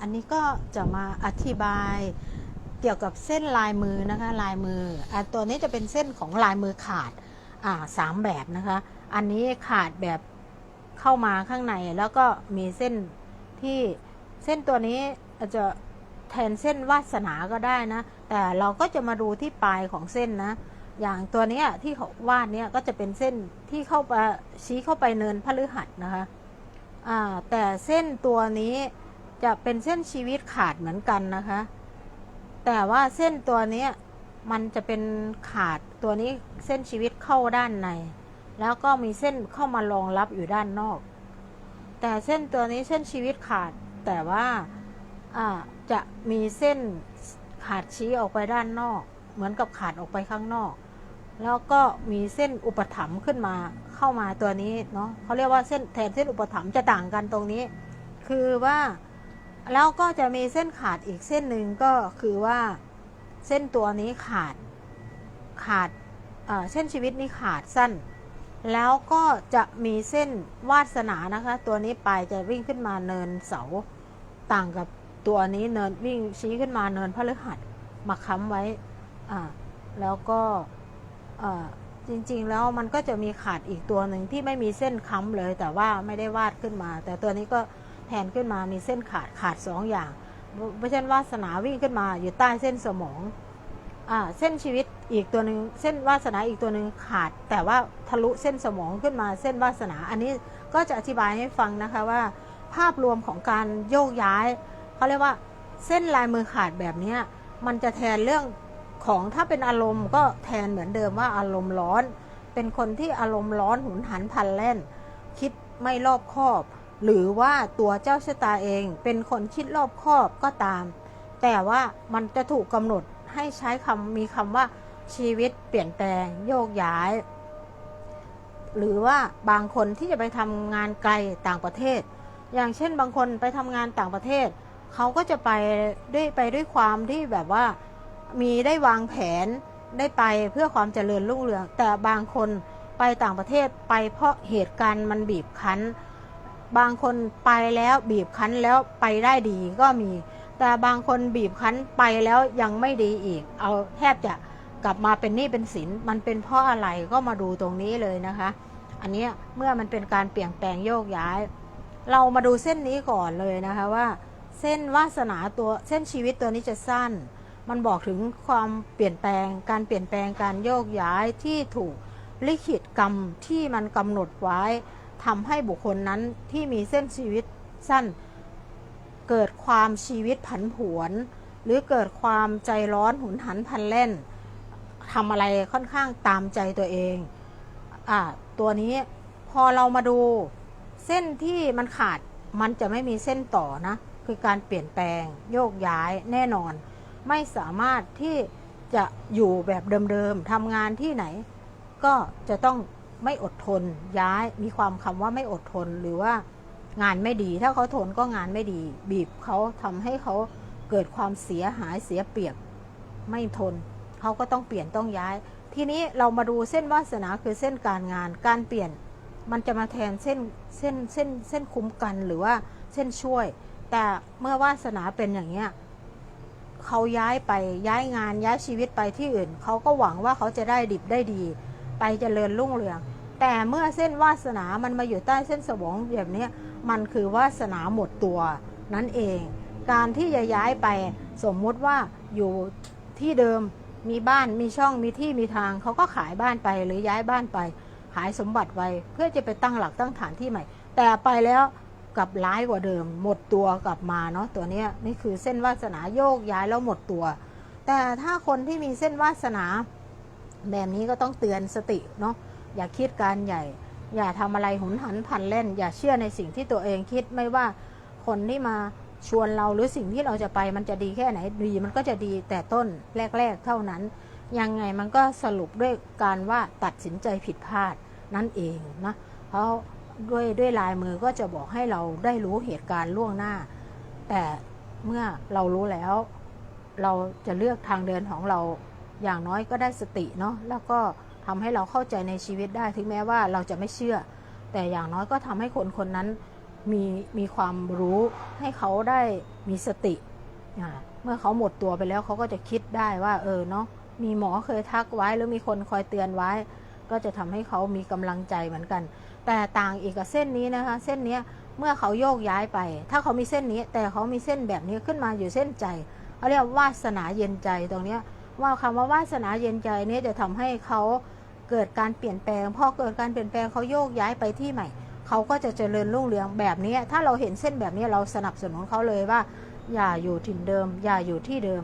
อันนี้ก็จะมาอธิบายเกี่ยวกับเส้นลายมือนะคะลายมืออตัวนี้จะเป็นเส้นของลายมือขาดาสามแบบนะคะ อันนี้ขาดแบบเข้ามาข้างในแล้วก็มีเส้นที่เส้นตัวนี้อาจจะแทนเส้นวาสนาก็ได้นะ แต่เราก็จะมาดูที่ปลายของเส้นนะ อย่างตัวนี้ที่เขาวาดเนี้ยก็จะเป็นเส้นที่เข้าไปชี้เข้าไปเนินพฤหัสนะคะแต่เส้นตัวนี้ จะเป็นเส้นชีวิตขาดเหมือนกันนะคะ แต่ว่าเส้นตัวนี้มันจะเป็นขาดตัวนี้เส้นชีวิตเข้าด้านใน แล้วก็มีเส้นเข้ามารองรับอยู่ด้านนอก แต่เส้นตัวนี้เส้นชีวิตขาดแต่ว่าจะมีเส้นขาดชี้ออกไปด้านนอก เหมือนกับขาดออกไปข้างนอก แล้วก็มีเส้นอุปถัมภ์ขึ้นมาเข้ามาตัวนี้เนาะเขาเรียกว่าเส้นแทนเส้นอุปถัมภ์จะต่างกันตรงนี้ คือว่า แล้วก็จะมีเส้นขาดอีกเส้นหนึ่งก็คือว่าเส้นตัวนี้ขาดขาดเอ่อเส้นชีวิตนี้ขาดสั้น แล้วก็จะมีเส้นวาสนานะคะ ตัวนี้ไปจะวิ่งขึ้นมาเนินเสาต่างกับตัวนี้เนินวิ่งชี้ขึ้นมาเนินพฤหัสมาค้ำไว้อ่าแล้วก็จริงๆแล้วมันก็จะมีขาดอีกตัวหนึ่งที่ไม่มีเส้นค้ำเลย แต่ว่าไม่ได้วาดขึ้นมา แต่ตัวนี้ก็ แทนขึ้นมามีเส้นขาดขาดสองอย่างเพราะฉะนั้นวาสนาวิ่งขึ้นมาอยู่ใต้เส้นสมองอ่าเส้นชีวิตอีกตัวหนึ่งเส้นวาสนาอีกตัวหนึ่งขาด แต่ว่าทะลุเส้นสมองขึ้นมาเส้นวาสนา อันนี้ก็จะอธิบายให้ฟังนะคะว่า ภาพรวมของการโยกย้ายเขาเรียกว่าเส้นลายมือขาดแบบนี้มันจะแทนเรื่องของถ้าเป็นอารมณ์ก็แทนเหมือนเดิมว่าอารมณ์ร้อน เป็นคนที่อารมณ์ร้อนหุนหันพันแล่น คิดไม่รอบคอบ หรือว่าตัวเจ้าชะตาเองเป็นคนคิดรอบคอบก็ตาม แต่ว่ามันจะถูกกำหนดให้ใช้คำมีคำว่าชีวิตเปลี่ยนแปลงโยกย้าย หรือว่าบางคนที่จะไปทำงานไกลต่างประเทศ อย่างเช่นบางคนไปทำงานต่างประเทศ เขาก็จะไปด้วยไปด้วยความที่แบบว่ามีได้วางแผนได้ไปเพื่อความเจริญรุ่งเรือง แต่บางคนไปต่างประเทศไปเพราะเหตุการณ์มันบีบคั้น บางคนไปแล้วบีบคั้นแล้วไปได้ดีก็มี แต่บางคนบีบคั้นไปแล้วยังไม่ดีอีก เอาแทบจะกลับมาเป็นหนี้เป็นสินมันเป็นเพราะอะไรก็มาดูตรงนี้เลยนะคะ อันนี้เมื่อมันเป็นการเปลี่ยนแปลงโยกย้าย เรามาดูเส้นนี้ก่อนเลยนะคะว่า เส้นวาสนาตัวเส้นชีวิตตัวนี้จะสั้น มันบอกถึงความเปลี่ยนแปลง การเปลี่ยนแปลงการโยกย้ายที่ถูกลิขิตกรรมที่มันกำหนดไว้ ทำให้บุคคลนั้นที่มีเส้นชีวิตสั้น เกิดความชีวิตผันผวน หรือเกิดความใจร้อนหุนหันพันแล่นทำอะไรค่อนข้างตามใจตัวเองอ่าตัวนี้พอเรามาดูเส้นที่มันขาดมันจะไม่มีเส้นต่อนะ คือการเปลี่ยนแปลงโยกย้ายแน่นอน ไม่สามารถที่จะอยู่แบบเดิมๆทำงานที่ไหน ก็จะต้อง ไม่อดทน ย้ายมีความคำว่าไม่อดทนหรือว่างานไม่ดี ถ้าเขาทนก็งานไม่ดี บีบเขาทำให้เขาเกิดความเสียหายเสียเปรียบไม่ทน เขาก็ต้องเปลี่ยนต้องย้าย ทีนี้เรามาดูเส้นวาสนาคือเส้นการงานการเปลี่ยนมันจะมาแทนเส้นเส้นเส้นเส้นคุ้มกันหรือว่าเส้นช่วย แต่เมื่อวาสนาเป็นอย่างเนี้ยเขาย้ายไปย้ายงานย้ายชีวิตไปที่อื่น เขาก็หวังว่าเขาจะได้ดิบได้ดี ไปเจริญรุ่งเรือง แต่เมื่อเส้นวาสนามันมาอยู่ใต้เส้นสมองแบบนี้มันคือวาสนาหมดตัวนั่นเอง การที่จะย้ายไปสมมุติว่าอยู่ที่เดิมมีบ้านมีช่องมีที่มีทางเขาก็ขายบ้านไปหรือย้ายบ้านไป ขายสมบัติไว้เพื่อจะไปตั้งหลักตั้งฐานที่ใหม่ แต่ไปแล้วกลับร้ายกว่าเดิม หมดตัวกลับมาเนาะตัวนี้นี่คือเส้นวาสนาโยกย้ายแล้วหมดตัว แต่ถ้าคนที่มีเส้นวาสนา แบบนี้ก็ต้องเตือนสติเนาะ อย่าคิดการใหญ่ อย่าทำอะไรหุนหันพันเล่น อย่าเชื่อในสิ่งที่ตัวเองคิดไม่ว่าคนที่มาชวนเราหรือสิ่งที่เราจะไปมันจะดีแค่ไหนดีมันก็จะดีแต่ต้นแรก ๆ เท่านั้น ยังไงมันก็สรุปด้วยการว่าตัดสินใจผิดพลาดนั่นเองนะเพราะด้วยด้วยลายมือก็จะบอกให้เราได้รู้เหตุการณ์ล่วงหน้า แต่เมื่อเรารู้แล้ว เราจะเลือกทางเดินของเราอย่างน้อยก็ได้สติเนาะแล้วก็ ทำให้เราเข้าใจในชีวิตได้ถึงแม้ว่าเราจะไม่เชื่อ แต่อย่างน้อยก็ทำให้คนคนนั้นมีมีความรู้ให้เขาได้มีสติ เมื่อเขาหมดตัวไปแล้วเขาก็จะคิดได้ว่าเออเนาะมีหมอเคยทักไว้หรือมีคนคอยเตือนไว้ ก็จะทำให้เขามีกำลังใจเหมือนกัน แต่ต่างอีกกับเส้นนี้นะคะ เส้นนี้เมื่อเขาโยกย้ายไป ถ้าเขามีเส้นนี้แต่เขามีเส้นแบบนี้ขึ้นมาอยู่เส้นใจเขาเรียกวาสนาเย็นใจตรงเนี้ย ว่าคำว่าวาสนาเย็นใจนี้จะทำให้เขาเกิดการเปลี่ยนแปลงพอเกิดการเปลี่ยนแปลงเขาโยกย้ายไปที่ใหม่ เขาก็จะเจริญรุ่งเรืองแบบนี้ ถ้าเราเห็นเส้นแบบนี้เราสนับสนุนเขาเลยว่า อย่าอยู่ถิ่นเดิม อย่าอยู่ที่เดิม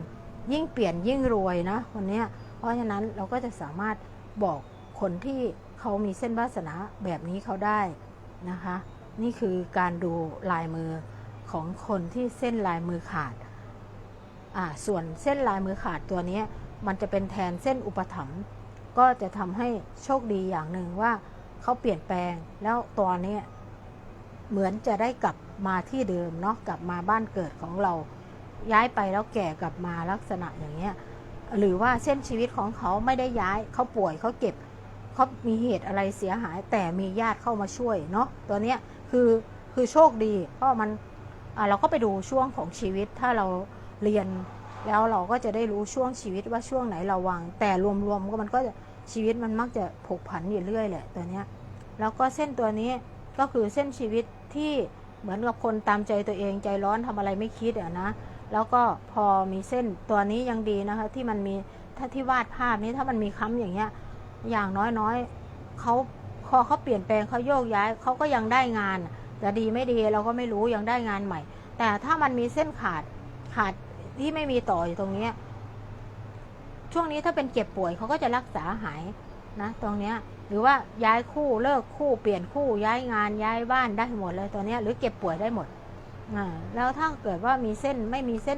ยิ่งเปลี่ยนยิ่งรวยนะวันนี้เพราะฉะนั้นเราก็จะสามารถบอกคนที่เขามีเส้นวาสนาแบบนี้เขาได้นะคะ นี่คือการดูลายมือของคนที่เส้นลายมือขาด ส่วนเส้นลายมือขาดตัวนี้มันจะเป็นแทนเส้นอุปถัมภ์ก็จะทำให้โชคดีอย่างหนึ่งว่าเขาเปลี่ยนแปลงแล้วตัวนี้เหมือนจะได้กลับมาที่เดิมเนาะกลับมาบ้านเกิดของเราย้ายไปแล้วแก่กลับมาลักษณะอย่างเงี้ยหรือว่าเส้นชีวิตของเขาไม่ได้ย้ายเขาป่วยเขาเก็บเขามีเหตุอะไรเสียหาย แต่มีญาติเข้ามาช่วยเนาะตัวเนี้ยคือคือโชคดี เพราะมันเราก็ไปดูช่วงของชีวิตถ้าเรา เรียน แล้วเราก็จะได้รู้ช่วงชีวิตว่าช่วงไหนเราวาง แต่รวมๆก็มันก็จะชีวิตมันมักจะผกผันอยู่เรื่อยแหละตัวเนี้ยแล้วก็เส้นตัวนี้ก็คือเส้นชีวิตที่เหมือนกับคนตามใจตัวเองใจร้อนทำอะไรไม่คิดอะนะแล้วก็พอมีเส้นตัวนี้ยังดีนะคะ ที่มันมีถ้าที่วาดภาพนี้ถ้ามันมีค้ำอย่างเงี้ยอย่างน้อยๆเขาพอเขาเปลี่ยนแปลงเขาโยกย้ายเขาก็ยังได้งานจะดีไม่ดีเราก็ไม่รู้ยังได้งานใหม่ แต่ถ้ามันมีเส้นขาดขาด ที่ไม่มีต่ออยู่ตรงเนี้ยช่วงนี้ถ้าเป็นเจ็บป่วยเขาก็จะรักษาหายนะตรงเนี้ยหรือว่าย้ายคู่เลิกคู่เปลี่ยนคู่ย้ายงานย้ายบ้านได้หมดเลยตัวเนี้ยหรือเก็บป่วยได้หมดอ่าแล้วถ้าเกิดว่ามีเส้นไม่มีเส้น